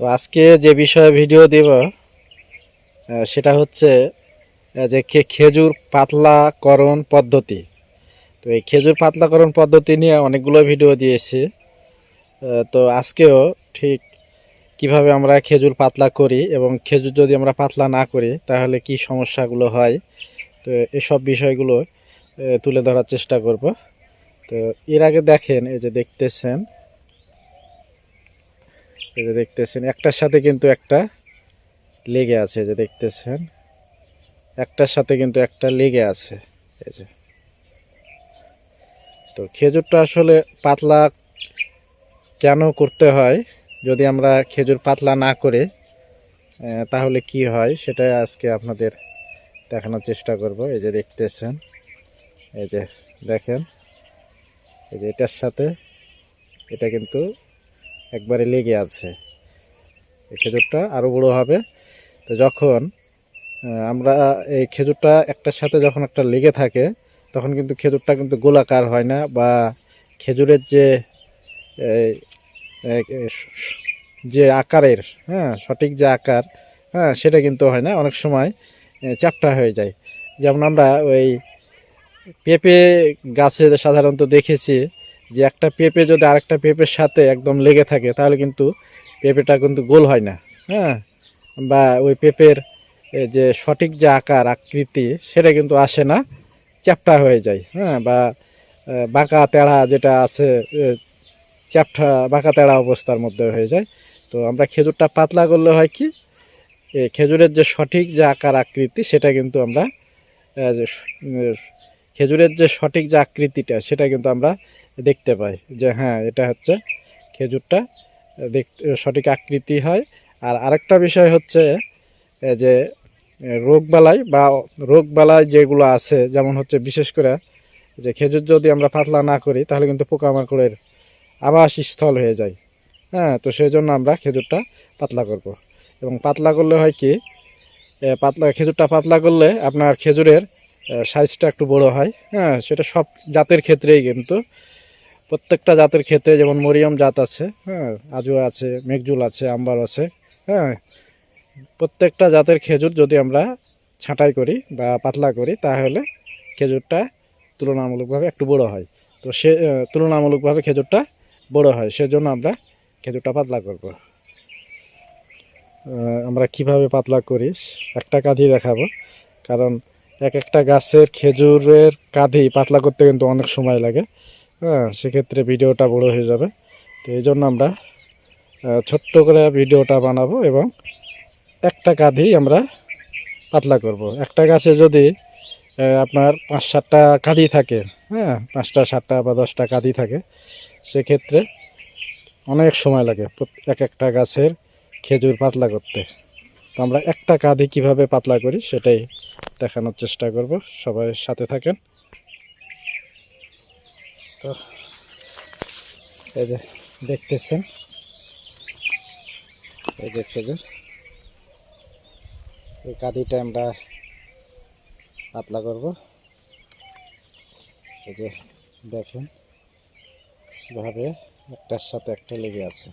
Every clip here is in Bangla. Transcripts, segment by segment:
তো আজকে যে বিষয়ে ভিডিও দেব সেটা হচ্ছে যে খেজুর পাতলাকরণ পদ্ধতি। তো এই খেজুর পাতলাকরণ পদ্ধতি নিয়ে অনেকগুলো ভিডিও দিয়েছি। তো আজকেও ঠিক কীভাবে আমরা খেজুর পাতলা করি এবং খেজুর যদি আমরা পাতলা না করি, তাহলে কি সমস্যাগুলো হয়? তো এসব বিষয়গুলো তুলে ধরার চেষ্টা করব। তো এর আগে দেখেন, এই যে দেখতেছেন এই যে দেখতেছেন, একটার সাথে কিন্তু একটা লেগে আছে যে দেখতেছেন। একটার সাথে কিন্তু একটা লেগে আছে, এই যে। তো খেজুরটা আসলে পাতলা কেন করতে হয়? যদি আমরা খেজুর পাতলা না করে তাহলে কি হয়? সেটাই আজকে আপনাদের দেখানোর চেষ্টা করব। এই যে দেখতেছেন, এই যে দেখেন, এই যে এটার সাথে, এটা কিন্তু একবারে লেগে আছে। এই খেজুরটা আরও বড়ো হবে। তো যখন আমরা এই খেজুরটা একটার সাথে যখন একটা লেগে থাকে, তখন কিন্তু খেজুরটা কিন্তু গোলাকার হয় না বা খেজুরের যে যে আকারের হ্যাঁ সঠিক যে আকার হ্যাঁ সেটা কিন্তু হয় না। অনেক সময় চ্যাপ্টা হয়ে যায়। যেমন আমরা ওই পেঁপে গাছে সাধারণত দেখেছি যে একটা পেঁপে যদি আরেকটা পেঁপের সাথে একদম লেগে থাকে, তাহলে কিন্তু পেঁপেটা কিন্তু গোল হয় না হ্যাঁ? বা ওই পেঁপের যে সঠিক যে আকার, আকৃতি, সেটা কিন্তু আসে না, চ্যাপ্টা হয়ে যায় হ্যাঁ? বা বাঁকা তেড়া যেটা আছে চ্যাপটা, বাঁকা তেড়া অবস্থার মধ্যে হয়ে যায়। তো আমরা খেজুরটা পাতলা করলে হয় কি খেজুরের যে সঠিক যে আকার, আকৃতি, সেটা কিন্তু আমরা খেজুরের যে সঠিক যে আকৃতিটা, সেটা কিন্তু আমরা দেখতে পাই যে হ্যাঁ এটা হচ্ছে খেজুরটা দেখতে সঠিক আকৃতি হয়। আর আরেকটা বিষয় হচ্ছে যে রোগবালাই বা রোগবালাই যেগুলো আছে, যেমন হচ্ছে বিশেষ করে যে খেজুর যদি আমরা পাতলা না করি, তাহলে কিন্তু পোকামাকড়ের আবাসস্থল হয়ে যায়। হ্যাঁ তো সেই জন্য আমরা খেজুরটা পাতলা করব। এবং পাতলা করলে হয় কি পাতলা, খেজুরটা পাতলা করলে আপনার খেজুরের সাইজটা একটু বড় হয়। হ্যাঁ সেটা সব জাতের ক্ষেত্রেই কিন্তু প্রত্যেকটা জাতের ক্ষেত্রে যেমন মরিয়ম জাত আছে হ্যাঁ আজুয়া আছে, মেঘজুল আছে, আম্বার আছে হ্যাঁ প্রত্যেকটা জাতের খেজুর যদি আমরা ছাঁটাই করি বা পাতলা করি, তাহলে খেজুরটা তুলনামূলকভাবে একটু বড় হয়। তো সে তুলনামূলকভাবে খেজুরটা বড় হয়, সেজন্য আমরা খেজুরটা পাতলা করব। আমরা কীভাবে পাতলা করি, একটা কাঁধি দেখাবো, কারণ এক একটা গাছের খেজুরের কাঁধি পাতলা করতে কিন্তু অনেক সময় লাগে। হ্যাঁ সেক্ষেত্রে ভিডিওটা বড় হয়ে যাবে। তো এই জন্য আমরা ছোট্ট করে ভিডিওটা বানাবো এবং একটা কাঁধেই আমরা পাতলা করব। একটা গাছে যদি আপনার পাঁচ সাতটা কাঁধি থাকে হ্যাঁ পাঁচটা, সাতটা বা দশটা কাঁধি থাকে, সেক্ষেত্রে অনেক সময় লাগে এক একটা গাছের খেজুর পাতলা করতে। তো আমরা একটা কাঁধি কীভাবে পাতলা করি সেটাই দেখানোর চেষ্টা করব। সবাই সাথে থাকেন। তো এই যে দেখতেছেন। এই যে খেজুর। এই কাঁদিটা আমরা পাতলা করব। এই যে দেখেন, কীভাবে একটার সাথে একটা লেগে আছে।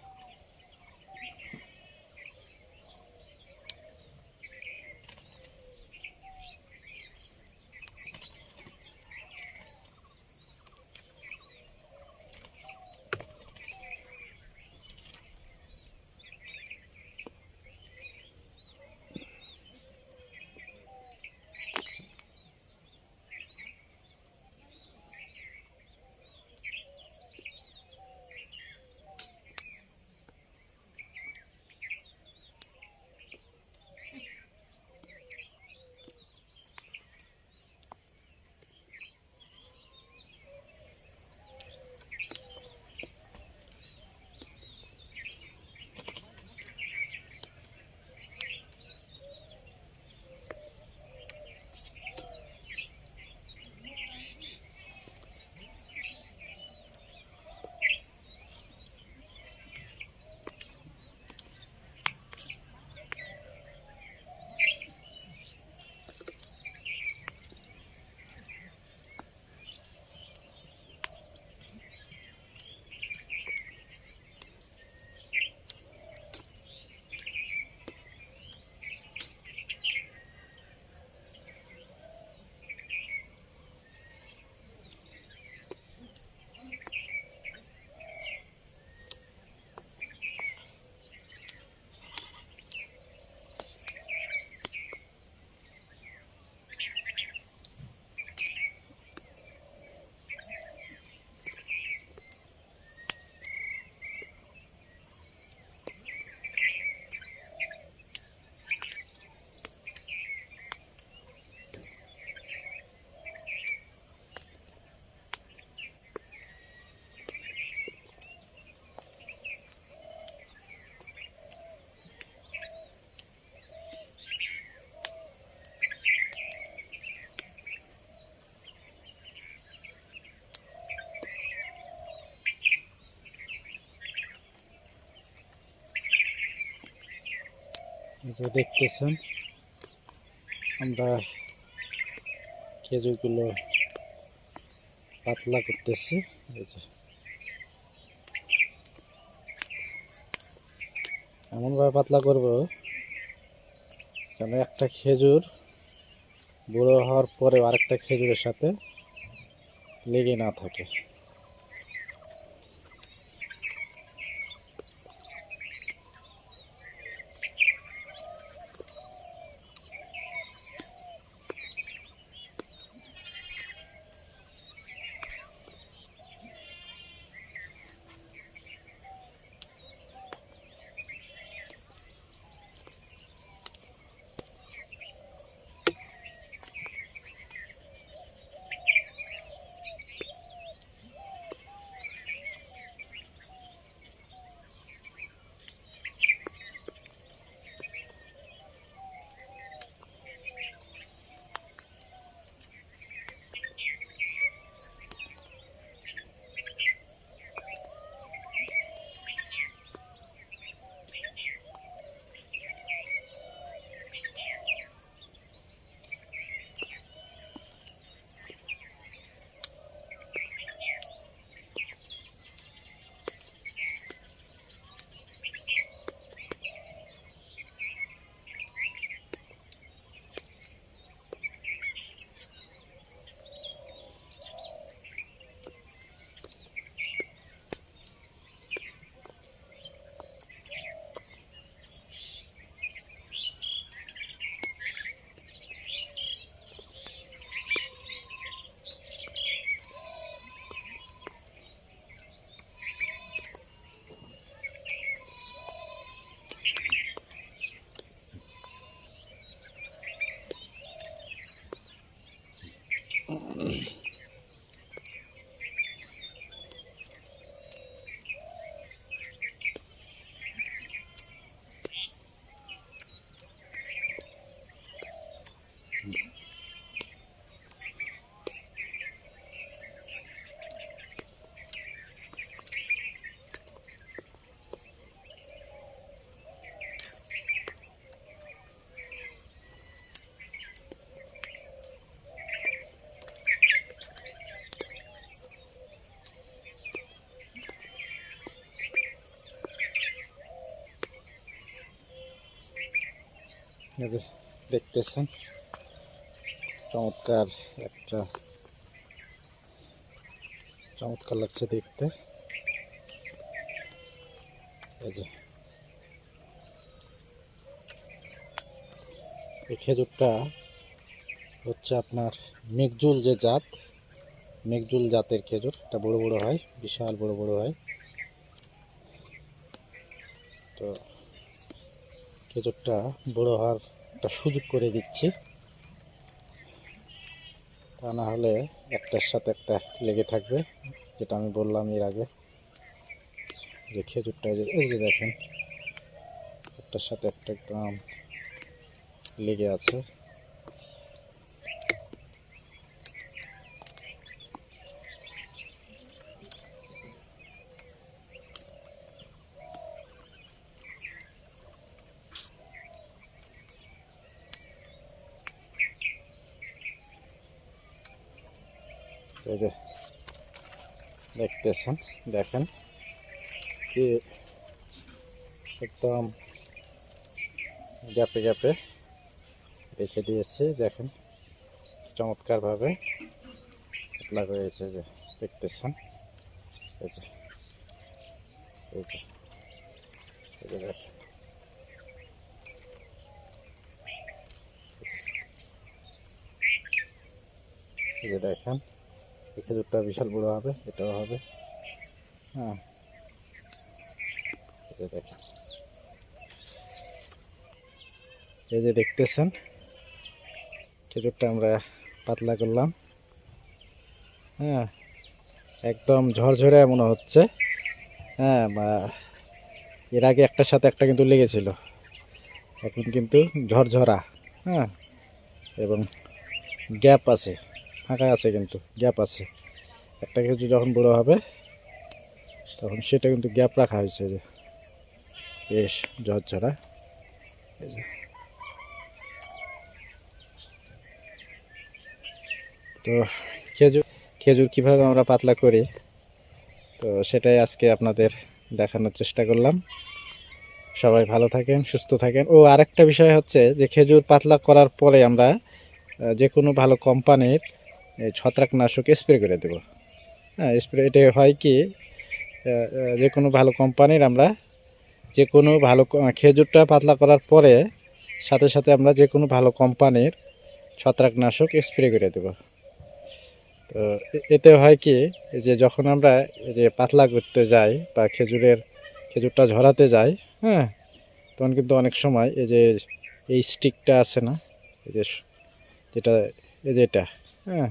যে দেখতেছেন, আমরা খেজুরগুলো পাতলা করতেছি, এই যে। এমনভাবে পাতলা করব যেন একটা খেজুর বুড়ো হওয়ার পরে আরেকটা খেজুরের সাথে লেগে না থাকে। দেখতেছেন, চমৎকার একটা, চমৎকার লাগছে দেখতে। এই খেজুরটা হচ্ছে আপনার মেঘজুল যে জাত, মেঘজুল জাতের খেজুর, এটা বড় বড় হয়, বিশাল বড় বড় হয়। তো খেজুরটা বড় হওয়ার একটা সুযোগ করে দিচ্ছি। তা না হলে একটার সাথে একটা লেগে থাকবে, যেটা আমি বললাম এর আগে। যে খেজুরটা এই যে দেখেন, একটার সাথে একটা একদম লেগে আছে। এই যে দেখতেছেন, দেখেন কি একদম গ্যাপে গ্যাপে রেখে দিয়েছি, দেখেন চমৎকারভাবে পাতলা হয়েছে যে, দেখতেছেন? এই যে এই যে এই যে দেখেন। এই যে দেখেন এই খেজুরটা বিশাল বড় হবে এটাও হবে। হ্যাঁ। এই যে দেখেন। এই যে দেখতেছেন খেজুরটা আমরা পাতলা করলাম। হ্যাঁ একদম ঝরঝরে মনে হচ্ছে। হ্যাঁ বা এর আগে একটার সাথে একটা কিন্তু লেগেছিল। এখন কিন্তু ঝরঝরা। হ্যাঁ এবং গ্যাপ আছে। ফাঁকা আছে কিন্তু, গ্যাপ আছে। একটা কিছু যখন বড় হবে, তখন সেটা কিন্তু গ্যাপ রাখা হয়েছে যে, বেশ ঝরঝরা ছাড়া। তো খেজুর খেজুর কীভাবে আমরা পাতলা করি, তো সেটাই আজকে আপনাদের দেখানোর চেষ্টা করলাম। সবাই ভালো থাকেন, সুস্থ থাকেন। ও, আরেকটা বিষয় হচ্ছে যে, খেজুর পাতলা করার পরে আমরা যে কোনো ভালো কোম্পানির ছত্রাকনাশক স্প্রে করে দেব। হ্যাঁ স্প্রে, এটা হয় কি যে কোনো ভালো কোম্পানির আমরা যে কোনো ভালো খেজুরটা পাতলা করার পরে সাথে সাথে আমরা যে কোনো ভালো কোম্পানির ছত্রাকনাশক স্প্রে করে দেব। তো এতে হয় কি যে যখন আমরা যে পাতলা করতে যাই বা খেজুরের, খেজুরটা ঝরাতে যাই হ্যাঁ তখন কিন্তু অনেক সময় এই যে এই স্টিকটা আছে না, এই যে যেটা, এই যে এটা হ্যাঁ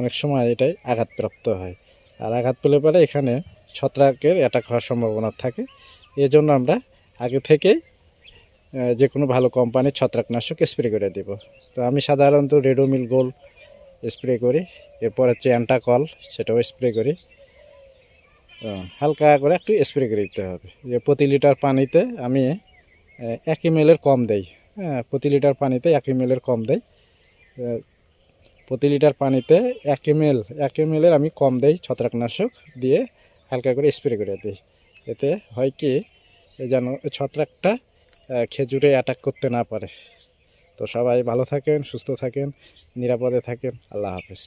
অনেক সময় এটাই আঘাতপ্রাপ্ত হয়। আর আঘাত পেলে পরে এখানে ছত্রাকের অ্যাটাক হওয়ার সম্ভাবনা থাকে। এই জন্য আমরা আগে থেকেই যে কোনো ভালো কোম্পানির ছত্রাকনাশক স্প্রে করে দেব। তো আমি সাধারণত রেডোমিল গোল স্প্রে করি এরপর হচ্ছে অ্যান্টাকল সেটাও স্প্রে করি। হালকা করে একটু স্প্রে করে দিতে হবে। যে প্রতি লিটার পানিতে আমি এক এমএলের কম দেই। হ্যাঁ প্রতি লিটার পানিতে এক এমএলের কম আহ, প্রতি লিটার পানিতে এক এমএল, এক এমএলের আমি কম দেই ছত্রাকনাশক দিয়ে হালকা করে স্প্রে করে দিই। এতে হয় কি যেন ছত্রাকটা খেজুরে অ্যাটাক করতে না পারে। তো সবাই ভালো থাকেন, সুস্থ থাকেন, নিরাপদে থাকেন। আল্লাহ হাফেজ।